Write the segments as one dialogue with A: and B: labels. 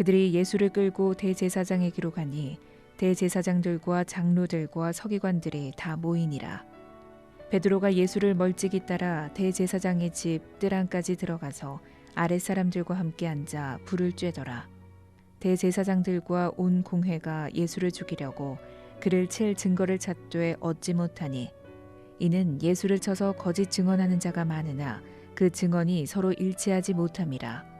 A: 그들이 예수를 끌고 대제사장에게로 가니 대제사장들과 장로들과 서기관들이 다 모이니라. 베드로가 예수를 멀찍이 따라 대제사장의 집 뜰안까지 들어가서 아랫 사람들과 함께 앉아 불을 쬐더라. 대제사장들과 온 공회가 예수를 죽이려고 그를 칠 증거를 찾되 얻지 못하니 이는 예수를 쳐서 거짓 증언하는 자가 많으나 그 증언이 서로 일치하지 못함이라.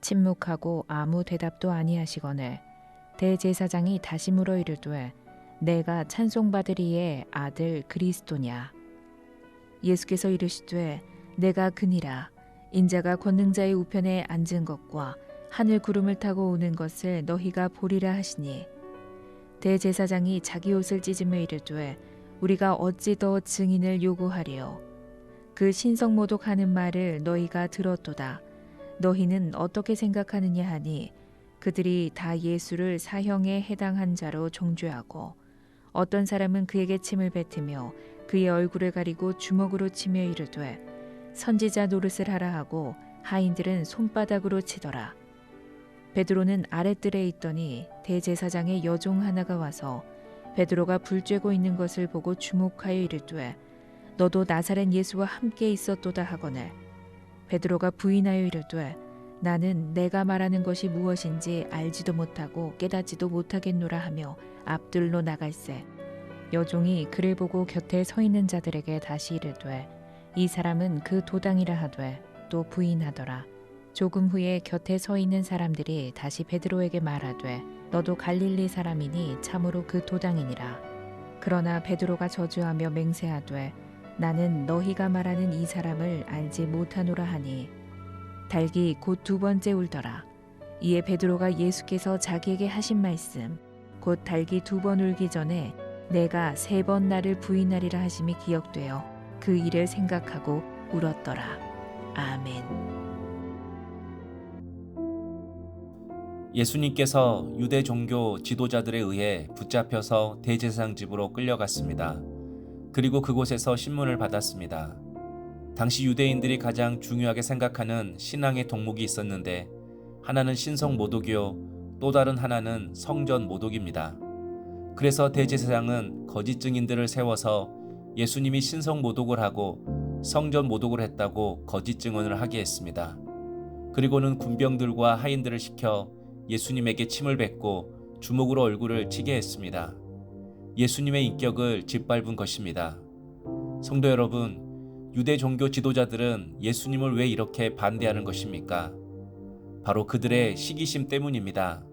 A: 침묵하고 아무 대답도 아니하시거늘 대제사장이 다시 물어 이르되 내가 찬송받으리의 아들 그리스도냐? 예수께서 이르시되 내가 그니라. 인자가 권능자의 우편에 앉은 것과 하늘 구름을 타고 오는 것을 너희가 보리라 하시니. 대제사장이 자기 옷을 찢으며 이르되 우리가 어찌 더 증인을 요구하리요? 그 신성 모독하는 말을 너희가 들었도다 너희는 어떻게 생각하느냐 하니 그들이 다 예수를 사형에 해당한 자로 정죄하고 어떤 사람은 그에게 침을 뱉으며 그의 얼굴을 가리고 주먹으로 치며 이르되 선지자 노릇을 하라 하고 하인들은 손바닥으로 치더라. 베드로는 아랫뜰에 있더니 대제사장의 여종 하나가 와서 베드로가 불 쬐고 있는 것을 보고 주목하여 이르되 너도 나사렛 예수와 함께 있었도다 하거늘 베드로가 부인하여 이르되 나는 내가 말하는 것이 무엇인지 알지도 못하고 깨닫지도 못하겠노라 하며 앞들로 나갈새 여종이 그를 보고 곁에 서 있는 자들에게 다시 이르되 이 사람은 그 도당이라 하되 또 부인하더라. 조금 후에 곁에 서 있는 사람들이 다시 베드로에게 말하되 너도 갈릴리 사람이니 참으로 그 도당이니라. 그러나 베드로가 저주하며 맹세하되 나는 너희가 말하는 이 사람을 알지 못하노라 하니 닭이 곧두 번째 울더라 이에 베드로가 예수께서 자기에게 하신 말씀 곧 닭이 두번 울기 전에 내가 세 번 나를 부인하리라 하심이 기억되어 그 일을 생각하고 울었더라 아멘.
B: 예수님께서 유대 종교 지도자들에 의해 붙잡혀서 대제사장 집으로 끌려갔습니다. 그리고 그곳에서 신문을 받았습니다. 당시 유대인들이 가장 중요하게 생각하는 신앙의 덕목이 있었는데 하나는 신성 모독이요 또 다른 하나는 성전 모독입니다. 그래서 대제사장은 거짓 증인들을 세워서 예수님이 신성 모독을 하고 성전 모독을 했다고 거짓 증언을 하게 했습니다. 그리고는 군병들과 하인들을 시켜 예수님에게 침을 뱉고 주먹으로 얼굴을 치게 했습니다. 예수님의 인격을 짓밟은 것입니다. 성도 여러분, 유대 종교 지도자들은 예수님을 왜 이렇게 반대하는 것입니까? 바로 그들의 시기심 때문입니다.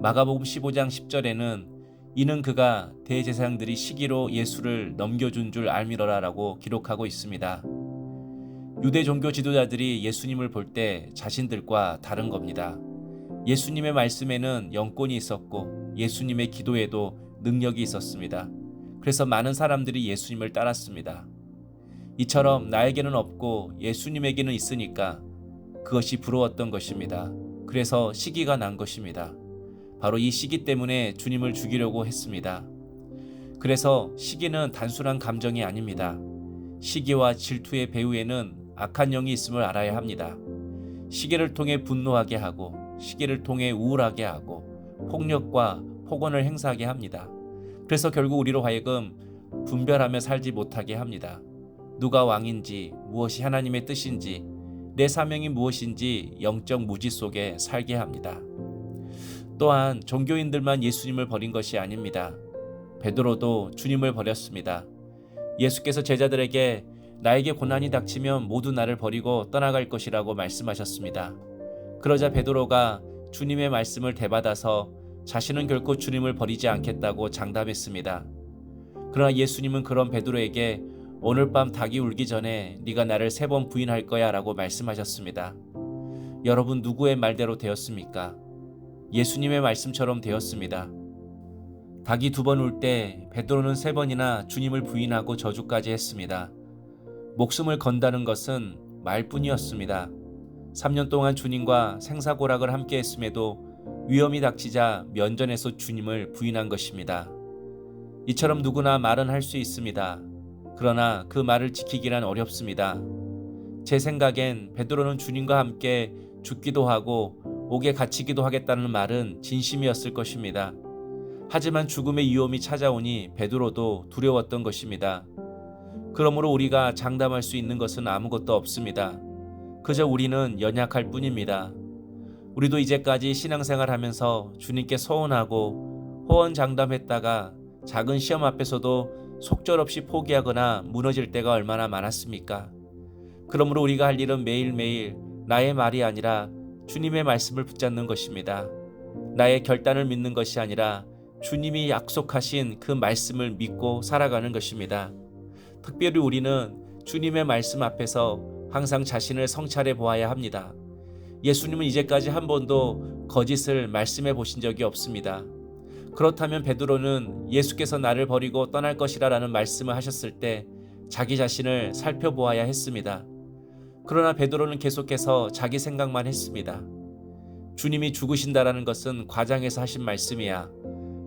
B: 마가복음 15장 10절에는 이는 그가 대제사장들이 시기로 예수를 넘겨준 줄 알미러라라고 기록하고 있습니다. 유대 종교 지도자들이 예수님을 볼 때 자신들과 다른 겁니다. 예수님의 말씀에는 영권이 있었고 예수님의 기도에도 능력이 있었습니다. 그래서 많은 사람들이 예수님을 따랐습니다. 이처럼 나에게는 없고 예수님에게는 있으니까 그것이 부러웠던 것입니다. 그래서 시기가 난 것입니다. 바로 이 시기 때문에 주님을 죽이려고 했습니다. 그래서 시기는 단순한 감정이 아닙니다. 시기와 질투의 배후에는 악한 영이 있음을 알아야 합니다. 시기를 통해 분노하게 하고 시기를 통해 우울하게 하고 폭력과 폭언을 행사하게 합니다. 그래서 결국 우리로 하여금 분별하며 살지 못하게 합니다. 누가 왕인지 무엇이 하나님의 뜻인지 내 사명이 무엇인지 영적 무지 속에 살게 합니다. 또한 종교인들만 예수님을 버린 것이 아닙니다. 베드로도 주님을 버렸습니다. 예수께서 제자들에게 나에게 고난이 닥치면 모두 나를 버리고 떠나갈 것이라고 말씀하셨습니다. 그러자 베드로가 주님의 말씀을 대받아서 자신은 결코 주님을 버리지 않겠다고 장담했습니다. 그러나 예수님은 그런 베드로에게 오늘 밤 닭이 울기 전에 네가 나를 세 번 부인할 거야라고 말씀하셨습니다. 여러분 누구의 말대로 되었습니까? 예수님의 말씀처럼 되었습니다. 닭이 두 번 울 때 베드로는 세 번이나 주님을 부인하고 저주까지 했습니다. 목숨을 건다는 것은 말뿐이었습니다. 3년 동안 주님과 생사고락을 함께 했음에도 위험이 닥치자 면전에서 주님을 부인한 것입니다. 이처럼 누구나 말은 할 수 있습니다. 그러나 그 말을 지키기란 어렵습니다. 제 생각엔 베드로는 주님과 함께 죽기도 하고 옥에 갇히기도 하겠다는 말은 진심이었을 것입니다. 하지만 죽음의 위험이 찾아오니 베드로도 두려웠던 것입니다. 그러므로 우리가 장담할 수 있는 것은 아무것도 없습니다. 그저 우리는 연약할 뿐입니다. 우리도 이제까지 신앙생활 하면서 주님께 서원하고 호언 장담했다가 작은 시험 앞에서도 속절없이 포기하거나 무너질 때가 얼마나 많았습니까? 그러므로 우리가 할 일은 매일매일 나의 말이 아니라 주님의 말씀을 붙잡는 것입니다. 나의 결단을 믿는 것이 아니라 주님이 약속하신 그 말씀을 믿고 살아가는 것입니다. 특별히 우리는 주님의 말씀 앞에서 항상 자신을 성찰해 보아야 합니다. 예수님은 이제까지 한 번도 거짓을 말씀해 보신 적이 없습니다. 그렇다면 베드로는 예수께서 나를 버리고 떠날 것이라라는 말씀을 하셨을 때 자기 자신을 살펴보아야 했습니다. 그러나 베드로는 계속해서 자기 생각만 했습니다. 주님이 죽으신다라는 것은 과장해서 하신 말씀이야.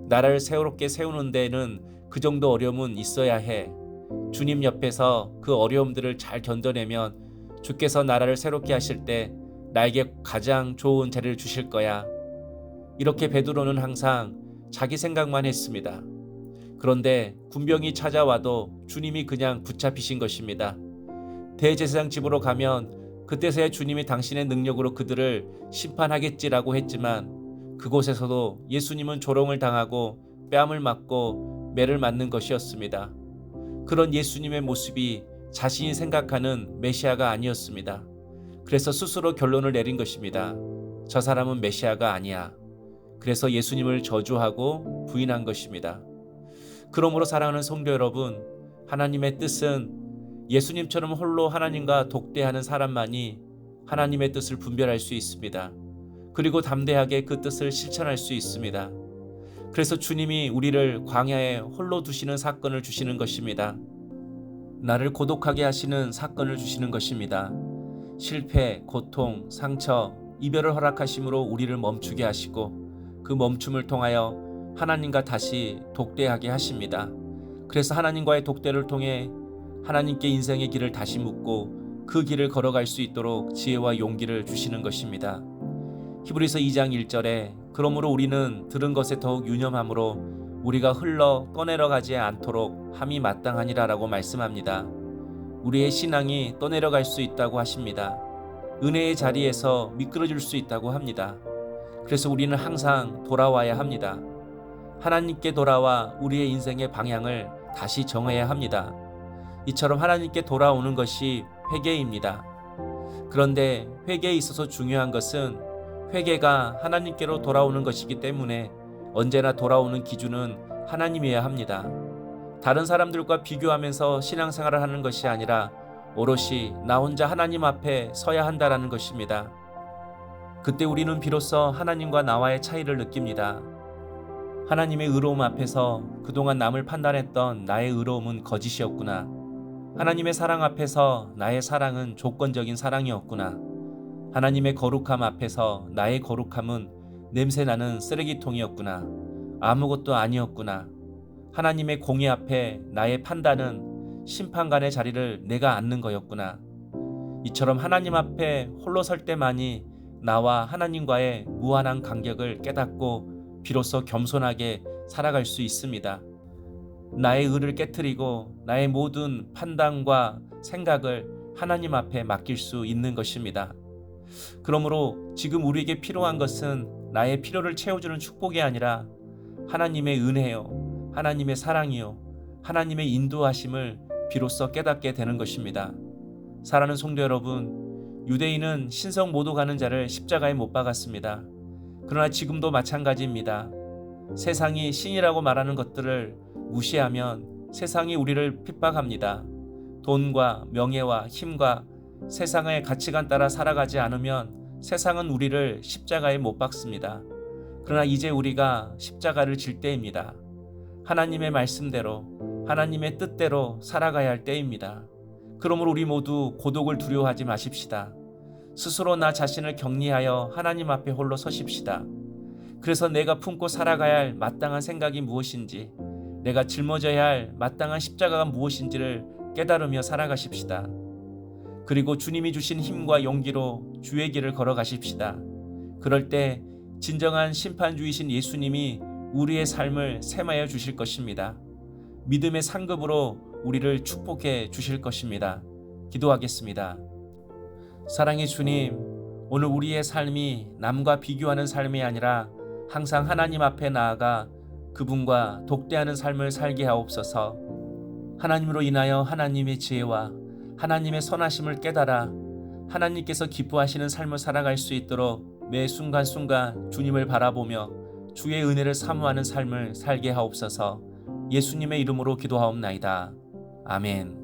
B: 나라를 새롭게 세우는 데는 그 정도 어려움은 있어야 해. 주님 옆에서 그 어려움들을 잘 견뎌내면 주께서 나라를 새롭게 하실 때 나에게 가장 좋은 자리를 주실 거야. 이렇게 베드로는 항상 자기 생각만 했습니다. 그런데 군병이 찾아와도 주님이 그냥 붙잡히신 것입니다. 대제사장 집으로 가면 그때서야 주님이 당신의 능력으로 그들을 심판하겠지라고 했지만 그곳에서도 예수님은 조롱을 당하고 뺨을 맞고 매를 맞는 것이었습니다. 그런 예수님의 모습이 자신이 생각하는 메시아가 아니었습니다. 그래서 스스로 결론을 내린 것입니다. 저 사람은 메시아가 아니야. 그래서 예수님을 저주하고 부인한 것입니다. 그러므로 사랑하는 성도 여러분, 하나님의 뜻은 예수님처럼 홀로 하나님과 독대하는 사람만이 하나님의 뜻을 분별할 수 있습니다. 그리고 담대하게 그 뜻을 실천할 수 있습니다. 그래서 주님이 우리를 광야에 홀로 두시는 사건을 주시는 것입니다. 나를 고독하게 하시는 사건을 주시는 것입니다. 실패, 고통, 상처, 이별을 허락하심으로 우리를 멈추게 하시고 그 멈춤을 통하여 하나님과 다시 독대하게 하십니다. 그래서 하나님과의 독대를 통해 하나님께 인생의 길을 다시 묻고 그 길을 걸어갈 수 있도록 지혜와 용기를 주시는 것입니다. 히브리서 2장 1절에 그러므로 우리는 들은 것에 더욱 유념함으로 우리가 흘러 떠내려 가지 않도록 함이 마땅하니라라고 말씀합니다. 우리의 신앙이 떠내려갈 수 있다고 하십니다. 은혜의 자리에서 미끄러질 수 있다고 합니다. 그래서 우리는 항상 돌아와야 합니다. 하나님께 돌아와 우리의 인생의 방향을 다시 정해야 합니다. 이처럼 하나님께 돌아오는 것이 회개입니다. 그런데 회개에 있어서 중요한 것은 회개가 하나님께로 돌아오는 것이기 때문에 언제나 돌아오는 기준은 하나님이어야 합니다. 다른 사람들과 비교하면서 신앙생활을 하는 것이 아니라 오롯이 나 혼자 하나님 앞에 서야 한다라는 것입니다. 그때 우리는 비로소 하나님과 나와의 차이를 느낍니다. 하나님의 의로움 앞에서 그동안 남을 판단했던 나의 의로움은 거짓이었구나. 하나님의 사랑 앞에서 나의 사랑은 조건적인 사랑이었구나. 하나님의 거룩함 앞에서 나의 거룩함은 냄새나는 쓰레기통이었구나. 아무것도 아니었구나. 하나님의 공의 앞에 나의 판단은 심판관의 자리를 내가 앉는 거였구나. 이처럼 하나님 앞에 홀로 설 때만이 나와 하나님과의 무한한 간격을 깨닫고 비로소 겸손하게 살아갈 수 있습니다. 나의 의를 깨뜨리고 나의 모든 판단과 생각을 하나님 앞에 맡길 수 있는 것입니다. 그러므로 지금 우리에게 필요한 것은 나의 필요를 채워주는 축복이 아니라 하나님의 은혜요, 하나님의 사랑이요, 하나님의 인도하심을 비로소 깨닫게 되는 것입니다. 사랑하는 성도 여러분, 유대인은 신성 모두 가는 자를 십자가에 못 박았습니다. 그러나 지금도 마찬가지입니다. 세상이 신이라고 말하는 것들을 무시하면 세상이 우리를 핍박합니다. 돈과 명예와 힘과 세상의 가치관 따라 살아가지 않으면 세상은 우리를 십자가에 못 박습니다. 그러나 이제 우리가 십자가를 질 때입니다. 하나님의 말씀대로, 하나님의 뜻대로 살아가야 할 때입니다. 그러므로 우리 모두 고독을 두려워하지 마십시다. 스스로 나 자신을 격리하여 하나님 앞에 홀로 서십시다. 그래서 내가 품고 살아가야 할 마땅한 생각이 무엇인지, 내가 짊어져야 할 마땅한 십자가가 무엇인지를 깨달으며 살아가십시다. 그리고 주님이 주신 힘과 용기로 주의 길을 걸어가십시다. 그럴 때 진정한 심판주이신 예수님이 우리의 삶을 세마여 주실 것입니다. 믿음의 상급으로 우리를 축복해 주실 것입니다. 기도하겠습니다. 사랑의 주님, 오늘 우리의 삶이 남과 비교하는 삶이 아니라 항상 하나님 앞에 나아가 그분과 독대하는 삶을 살게 하옵소서. 하나님으로 인하여 하나님의 지혜와 하나님의 선하심을 깨달아 하나님께서 기뻐하시는 삶을 살아갈 수 있도록 매 순간순간 주님을 바라보며 주의 은혜를 사모하는 삶을 살게 하옵소서. 예수님의 이름으로 기도하옵나이다. 아멘.